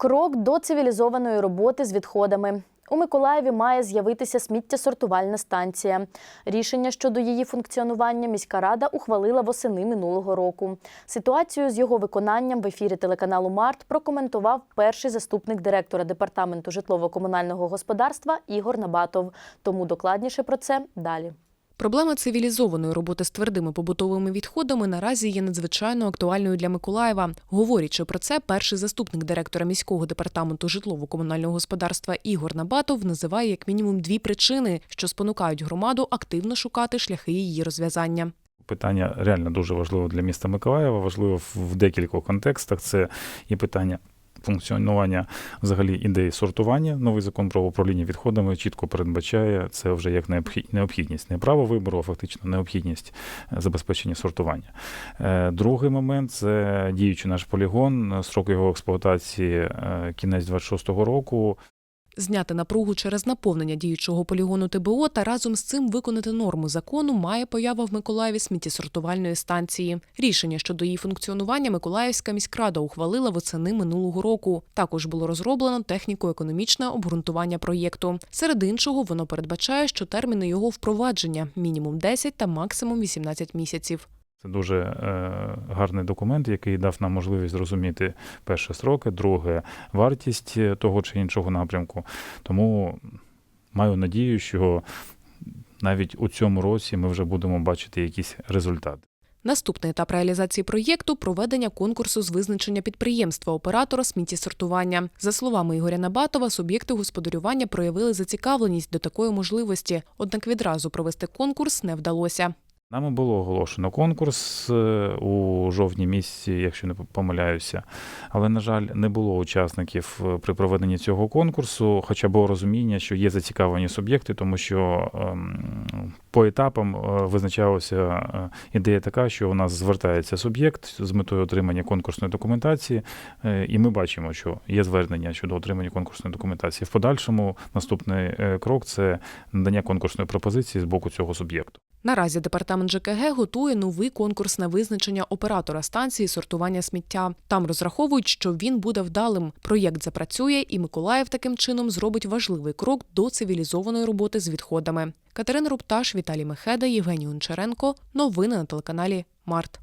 Крок до цивілізованої роботи з відходами. У Миколаєві має з'явитися сміттєсортувальна станція. Рішення щодо її функціонування міська рада ухвалила восени минулого року. Ситуацію з його виконанням в ефірі телеканалу Март прокоментував перший заступник директора департаменту житлово-комунального господарства Ігор Набатов. Тому докладніше про це далі. Проблема цивілізованої роботи з твердими побутовими відходами наразі є надзвичайно актуальною для Миколаєва. Говорячи про це, перший заступник директора міського департаменту житлово-комунального господарства Ігор Набатов називає як мінімум дві причини, що спонукають громаду активно шукати шляхи її розв'язання. Питання реально дуже важливе для міста Миколаєва, важливо в- декількох контекстах. Це і питання. Функціонування взагалі ідеї сортування. Новий закон про управління відходами чітко передбачає це вже як необхі- необхідність, не право вибору, а фактично необхідність е, забезпечення сортування. Е, Другий момент це діючий наш полігон, срок його експлуатації е, кінець 26-го року. Зняти напругу через наповнення діючого полігону ТБО та разом з цим виконати норму закону має поява в Миколаєві сміттєсортувальної станції. Рішення щодо її функціонування Миколаївська міськрада ухвалила восени минулого року. Також було розроблено техніко-економічне обґрунтування проєкту. Серед іншого, воно передбачає, що терміни його впровадження мінімум 10 та максимум 18 місяців. Це дуже е, гарний документ, який дав нам можливість зрозуміти перше строки, друге вартість е, того чи іншого напрямку. Тому маю надію, що навіть у цьому році ми вже будемо бачити якісь результати. Наступний етап реалізації проєкту проведення конкурсу з визначення підприємства оператора сміттєсортування. За словами Ігоря Набатова, суб'єкти господарювання проявили зацікавленість до такої можливості, однак відразу провести конкурс не вдалося. Нами було оголошено конкурс е, у жовтні місяці, якщо не помиляюся. Але, на жаль, не було учасників е, при проведенні цього конкурсу, хоча було розуміння, що є зацікавлені суб'єкти, тому що ем, по етапам е, визначалася ідея така, що у нас звертається суб'єкт з метою отримання конкурсної документації, і ми бачимо, що є звернення щодо отримання конкурсної документації. В подальшому наступний крок це надання конкурсної пропозиції з боку цього суб'єкту. Наразі департамент ЖКГ готує новий конкурс на визначення оператора станції сортування сміття. Там розраховують, що він буде вдалим. Проєкт запрацює, і Миколаїв таким чином зробить важливий крок до цивілізованої роботи з відходами. Катерина Рупташ, Віталій Мехеда, Євгеній Гончаренко. Новини на телеканалі Март.